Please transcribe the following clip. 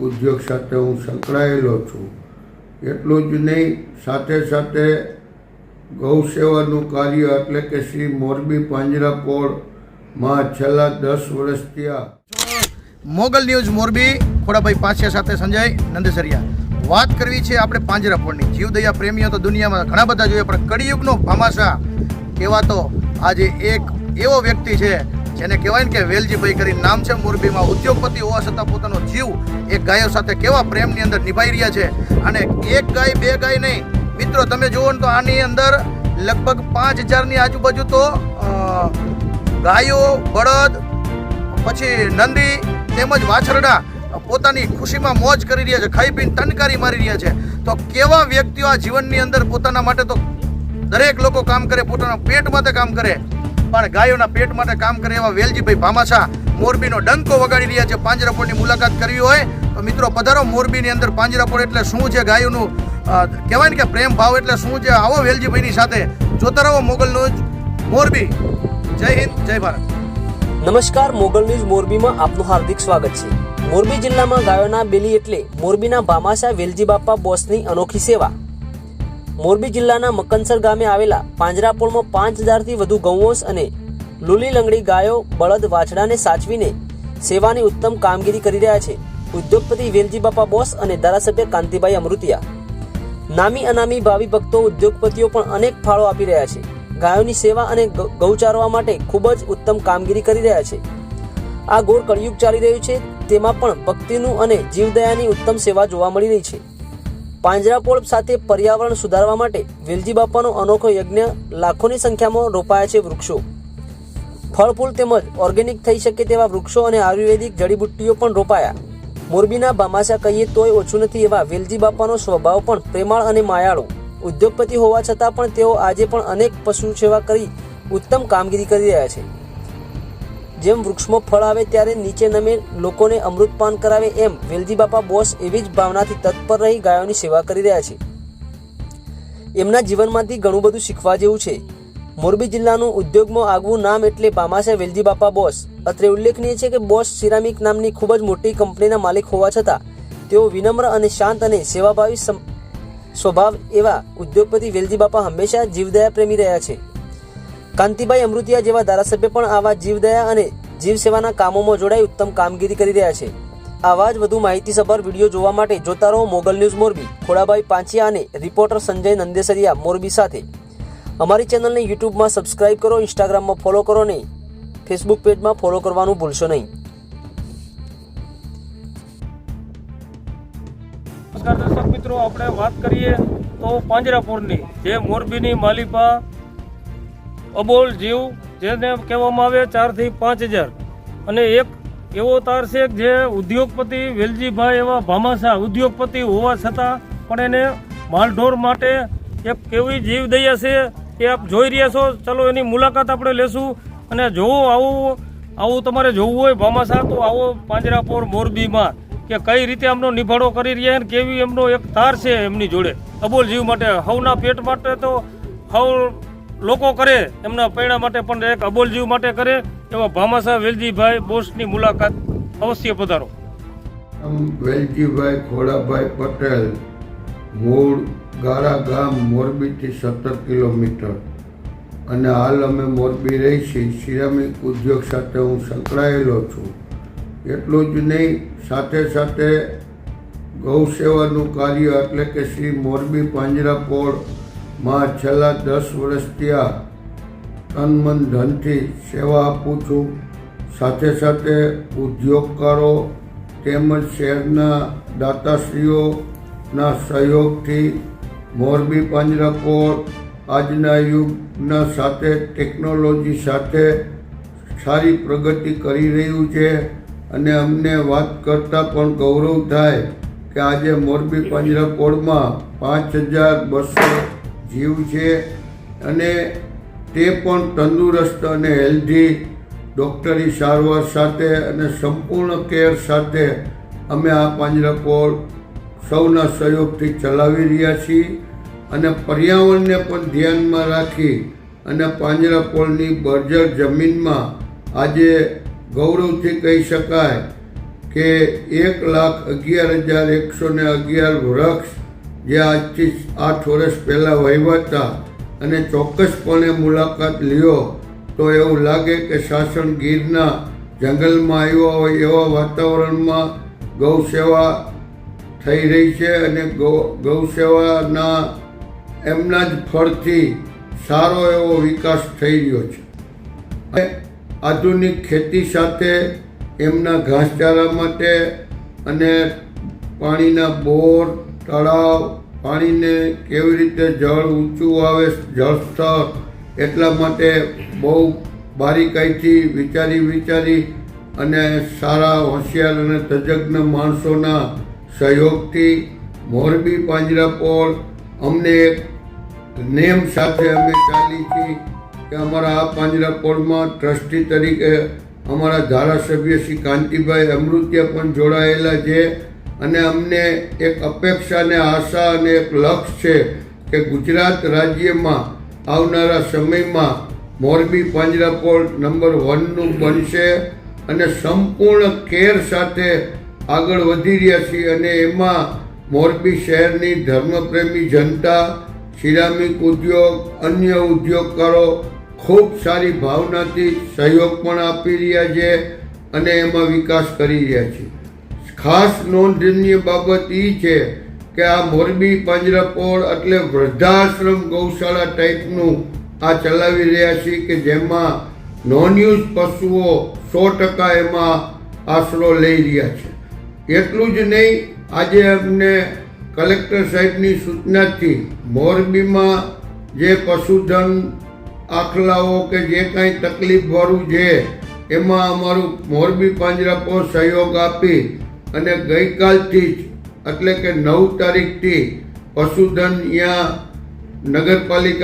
ઉદ્યોગ સાથે હું સંકળાયેલો છું. એટલું જ નહીં, સાથે સાથે ગૌ સેવાનું કાર્ય એટલે કે શ્રી મોરબી પાંજરાપોળમાં છેલ્લા દસ વર્ષથી આ મોગલ ન્યૂઝ મોરબી, ખોડાભાઈ પાછિયા સાથે સંજય નંદસરિયા. વાત કરવી છે આપણે પાંજરાપોળની જીવદયા પ્રેમીઓ તો દુનિયામાં ઘણા બધા જોઈએ, પણ કળિયુગનો ભામાશા કહેવાતો આજે એક એવો વ્યક્તિ છે જેને કહેવાય ને કે વેલજીભાઈ કરી નામ છે મોરબીમાં. ઉદ્યોગપતિ હોવા છતાં પોતાનો જીવ એક ગાયો સાથે કેવા પ્રેમની અંદર નિભાઈ રહ્યા છે? અને એક ગાય, બે ગાય નહીં. મિત્રો, તમે જુઓ ને તો આની અંદર લગભગ પાંચ હજારની આજુબાજુ તો ગાયો, બળદ, પછી નંદી તેમજ વાછરડા પોતાની ખુશીમાં મોજ કરી રહ્યા છે, ખાઈ પીને તનકારી મારી રહ્યા છે. તો કેવા વ્યક્તિઓ આ જીવનની અંદર પોતાના માટે તો દરેક લોકો કામ કરે, પોતાના પેટ માટે કામ કરે? પણ ગાયોના પેટ માટે કામ કરે એવા વેલજીભાઈ ભામાશા મોરબીનો ડંકો વગાડી રહ્યા છે. પાંજરાપોળની મુલાકાત કરવી હોય તો મિત્રો પધારો મોરબીની અંદર પાંજરાપોળ એટલે શું છે ગાયોનું? કહેવાય ને કે પ્રેમ ભાવ એટલે શું છે? આવો વેલજીભાઈની સાથે જોતા રહો મોગલનું જ મોરબી. જય હિન્દ, જય ભારત. નમસ્કાર, મોગલ ન્યૂઝ મોરબીમાં આપનું હાર્દિક સ્વાગત છે. મોરબી જિલ્લામાં ગાયોના બેલી એટલે મોરબીના ભામાશા વેલજી બાપા બોસની અનોખી સેવા. મોરબી જિલ્લાના મકનસર ગામે આવેલા પાંજરાપોળમાં પાંચ હજારથી વધુ ગૌવંશ અને લુલી લંગડી ગાયો, બળદ, વાછડાને સાચવીને સેવાની ઉત્તમ કામગીરી કરી રહ્યા છે. ઉદ્યોગપતિ વેલજી બાપા બોસ અને ધારાસભ્ય કાંતિભાઈ અમૃતિયા. નામી અનામી ભાવિ ભક્તો, ઉદ્યોગપતિઓ પણ અનેક ફાળો આપી રહ્યા છે. ગાયોની સેવા અને ગૌચારવા માટે ખૂબ જ ઉત્તમ કામગીરી કરી રહ્યા છે. આ ગોળ કળિયુગ ચાલી રહ્યું છે, તેમાં પણ ભક્તિનું અને જીવદયાની ઉત્તમ સેવા જોવા મળી રહી છે. પાંજરાપોળ સાથે પર્યાવરણ સુધારવા માટે વેલજી બાપાનો અનોખો યજ્ઞ લાખોની સંખ્યામાં રોપાયા છે વૃક્ષો. ફળ ફૂલ તેમજ ઓર્ગેનિક થઈ શકે તેવા વૃક્ષો અને આયુર્વેદિક જડીબુટ્ટીઓ પણ રોપાયા. મોરબીના ભામાશા કહીએ તોય ઓછું નથી એવા વેલજી બાપાનો સ્વભાવ પણ પ્રેમાળ અને માયાળો. ઉદ્યોગપતિ હોવા છતાં પણ તેઓ આજે પણ અનેક પશુ સેવા કરી ઉત્તમ કામગીરી કરી રહ્યા છે. જેમ વૃક્ષમાં ફળ આવે ત્યારે નીચે નમે લોકોને અમૃતપાન કરાવે એમ વેલજી બાપા બોસ એવી જ ભાવનાથી તત્પર રહી ગાયોની સેવા કરી રહ્યા છે. એમના જીવનમાંથી ઘણું બધું શીખવા જેવું છે. મોરબી જિલ્લાનું ઉદ્યોગમાં આગવું નામ એટલે બામાસા વેલજી બાપા બોસ. અત્રે ઉલ્લેખનીય છે કે બોસ સિરામિક નામની ખૂબ જ મોટી કંપનીના માલિક હોવા છતાં, તેઓ વિનમ્ર અને શાંત અને સેવાભાવી સ્વભાવ એવા ઉદ્યોગપતિ વેલજી બાપા હંમેશા જીવદયા પ્રેમી રહ્યા છે. કાંતિભાઈ અમૃતિયા જેવા ધારાસભ્ય પણ આવા જીવદયા અને જીવ સેવાના કામોમાં જોડાઈ ઉત્તમ કામગીરી કરી રહ્યા છે. આવા જ વધુ માહિતીસભર વીડિયો જોવા માટે જોતા રહો મોગલ ન્યૂઝ મોરબી, ખોડાભાઈ પાંચિયા અને રિપોર્ટર સંજય નંદેસરિયા મોરબી સાથે. અમારી ચેનલને યુટ્યુબમાં સબસ્ક્રાઇબ કરો, ઇન્સ્ટાગ્રામમાં ફોલો કરો ને ફેસબુક પેજમાં ફોલો કરવાનું ભૂલશો નહીં. નમસ્કાર દર્શક મિત્રો, આપણે વાત કરીએ તો પાંજરાપુરની, જે મોરબીની માલિપા અબોલ જીવ, જેને કહેવામાં આવે ચારથી પાંચ હજાર. અને એક એવો તાર છે જે ઉદ્યોગપતિ વેલજીભાઈ એવા ભામાસા ઉદ્યોગપતિ હોવા છતાં પણ એને માલઢોર માટે એક કેવી જીવદયા છે એ આપ જોઈ રહ્યા છો. ચલો એની મુલાકાત આપણે લેશું. અને જોવો આવું આવું તમારે જોવું હોય ભામાસા તો આવો પાંજરાપોર મોરબીમાં કે કઈ રીતે એમનો નિભાડો કરી રહ્યા અને કેવી એમનો એક તાર છે એમની જોડે. અબોલ જીવ માટે હવના પેટ માટે તો હવ લોકો કરે, એમના પૈણા માટે પણ એક અબોલ જીવ માટે કરે, એવા ભામાસા વેલજીભાઈ બોસની મુલાકાત અવશ્ય પધારો. વેલજીભાઈ ખોડાભાઈ પટેલ, મૂળ ગારા ગામ મોરબીથી સત્તર કિલોમીટર. અને હાલ અમે મોરબી રહી છીએ સિરામિક ઉદ્યોગ સાથે હું સંકળાયેલો છું. એટલું જ નહીં, સાથે સાથે ગૌ સેવાનું કાર્ય એટલે કે શ્રી મોરબી પાંજરાપોળમાં છેલ્લા દસ વર્ષથી આ તન મન ધનથી સેવા આપું છું. સાથે સાથે ઉદ્યોગકારો તેમજ શહેરના દાતાશ્રીઓના સહયોગથી મોરબી પાંજરાપોળ આજના યુગના સાથે ટેકનોલોજી સાથે સારી પ્રગતિ કરી રહ્યું છે અને અમને વાત કરતાં પણ ગૌરવ થાય કે આજે મોરબી પાંજરાપોળમાં પાંચ હજાર બસો જીવ છે અને તે પણ તંદુરસ્ત અને હેલ્ધી ડૉક્ટરી સારવાર સાથે અને સંપૂર્ણ કેર સાથે અમે આ પાંજરાપોળ સૌના સહયોગથી ચલાવી રહ્યા છીએ અને પર્યાવરણને પણ ધ્યાનમાં રાખી અને પાંજરાપોળની બર્જર જમીનમાં આજે ગૌરવથી કહી શકાય કે એક લાખ અગિયાર હજાર એકસો ને અગિયાર વૃક્ષ જે આજથી આઠ વર્ષ પહેલાં વહીવટતા અને ચોક્કસપણે મુલાકાત લ્યો, તો એવું લાગે કે શાસન ગીરના જંગલમાં આવ્યા હોય એવા વાતાવરણમાં ગૌ સેવા થઈ રહી છે અને ગૌ ગૌ સેવાના એમના જ ફળથી સારો એવો વિકાસ થઈ રહ્યો છે. આધુનિક ખેતી સાથે એમના ઘાસચારા માટે અને પાણીના બોર તળાવ પાણીને કેવી રીતે જળ ઊંચું આવે, જળ સ્તર એટલા માટે બહુ બારીકાઈથી વિચારી વિચારી અને સારા હોશિયાર અને તજજ્ઞ માણસોના સહયોગથી મોરબી પાંજરાપોળ અમને એક નેમ સાથે અમે ચાલી છીએ કે અમારા આ પાંજરાપોળમાં ટ્રસ્ટી તરીકે અમારા ધારાસભ્ય શ્રી કાંતિભાઈ અમૃત્ય પણ જોડાયેલા છે. અને અમને એક અપેક્ષા અને આશા અને એક લક્ષ્ય છે કે ગુજરાત રાજ્યમાં આવનારા સમયમાં મોરબી પાંજરાપોળ નંબર વનનું બનશે અને સંપૂર્ણ કેર સાથે આગળ વધી રહ્યા છીએ અને એમાં મોરબી શહેરની ધર્મપ્રેમી જનતા, સિરામિક ઉદ્યોગ, અન્ય ઉદ્યોગકારો ખૂબ સારી ભાવનાથી સહયોગ પણ આપી રહ્યા છે અને એમાં વિકાસ કરી રહ્યા છે. ખાસ નોંધનીય બાબત એ છે કે આ મોરબી પાંજરાપોળ એટલે વૃદ્ધાશ્રમ ગૌશાળા ટાઈપનું આ ચલાવી રહ્યા છીએ કે જેમાં નોન યુઝ પશુઓ સો ટકા એમાં આશરો લઈ રહ્યા છે. એટલું જ નહીં, આજે અમને કલેક્ટર સાહેબની સૂચનાથી મોરબીમાં જે પશુધન આખલાઓ કે જે કાંઈ તકલીફવાળું છે, એમાં અમારું મોરબી પાંજરાપોળ સહયોગ આપી અને ગઈકાલથી જ એટલે કે નવ તારીખથી પશુધન અહીંયા નગરપાલિકા